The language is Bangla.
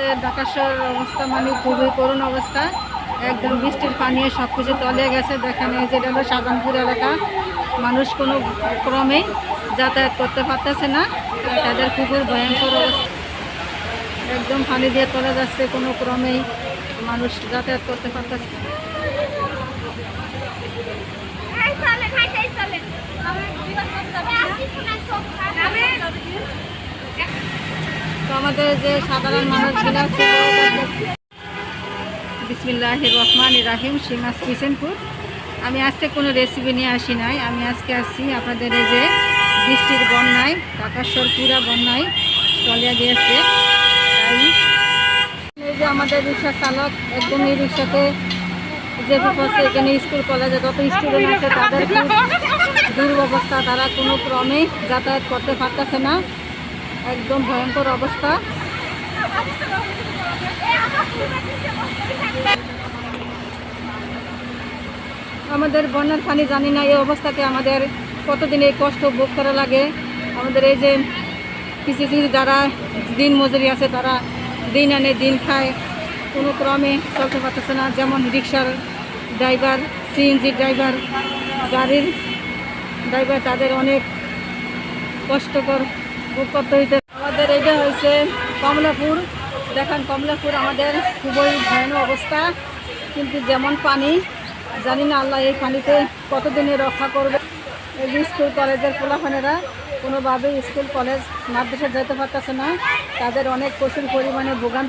যে ঢাকাশহর অবস্থা মানে খুবই করুণ অবস্থা। একদম বৃষ্টির পানি সব কিছু তলে গেছে। দেখেন এই যেটা হলো শাহজাহানপুর এলাকা। মানুষ কোনো ক্রমেই যাতায়াত করতে পারতেছে না। তাদের খুবই ভয়ঙ্কর অবস্থা। একদম পানি দিয়ে তলে যাচ্ছে কোনো ক্রমেই মানুষ যাতায়াত করতে পারতেছে না। আমাদের যে সাধারণ মানুষগুলো বিসমিল্লাহ রহমান রাহিম সিমাস কিচেনপুর। আমি আজকে কোনো রেসিপি নিয়ে আসি নাই। আমি আজকে আসছি আপনাদের এই যে বৃষ্টির বন্যায় কাকাশ্বর পুরা বন্যায় তলিয়া দিয়েছে তাই এই যে আমাদের রিক্সা চালক একদম এই রিক্সাতে যে আছে এখানে স্কুল, কলেজে যত স্টুডেন্ট আছে তাদের দুর্ব্যবস্থা, তারা কোনো ক্রমে যাতায়াত করতে পারতেছে না। একদম ভয়ঙ্কর অবস্থা। আমাদের বন্যার পানি জানি না এই অবস্থাতে আমাদের কতদিন এই কষ্ট ভোগ করা লাগে। আমাদের এই যে কিছু কিছু যারা দিন মজুরি আছে তারা দিন আনে, দিন খায়। কোনো ক্রমে চলতে পারতেছে না। যেমন রিক্সার ড্রাইভার সিএনজি ড্রাইভার, গাড়ির ড্রাইভার তাদের অনেক কষ্টকর ভোগ করতে হইতে আমাদের এটা হয়েছে কমলাপুর। দেখেন কমলাপুর আমাদের খুবই ভয়ানক অবস্থা। কিন্তু যেমন পানি, জানি না আল্লাহ এই পানিতে কতদিনে রক্ষা করবে। এই স্কুল কলেজের পোলাফানেরা কোনোভাবেই স্কুল কলেজ, মাদ্রাসা যেতে পারতেছে না। তাদের অনেক প্রচুর পরিমাণে ভোগান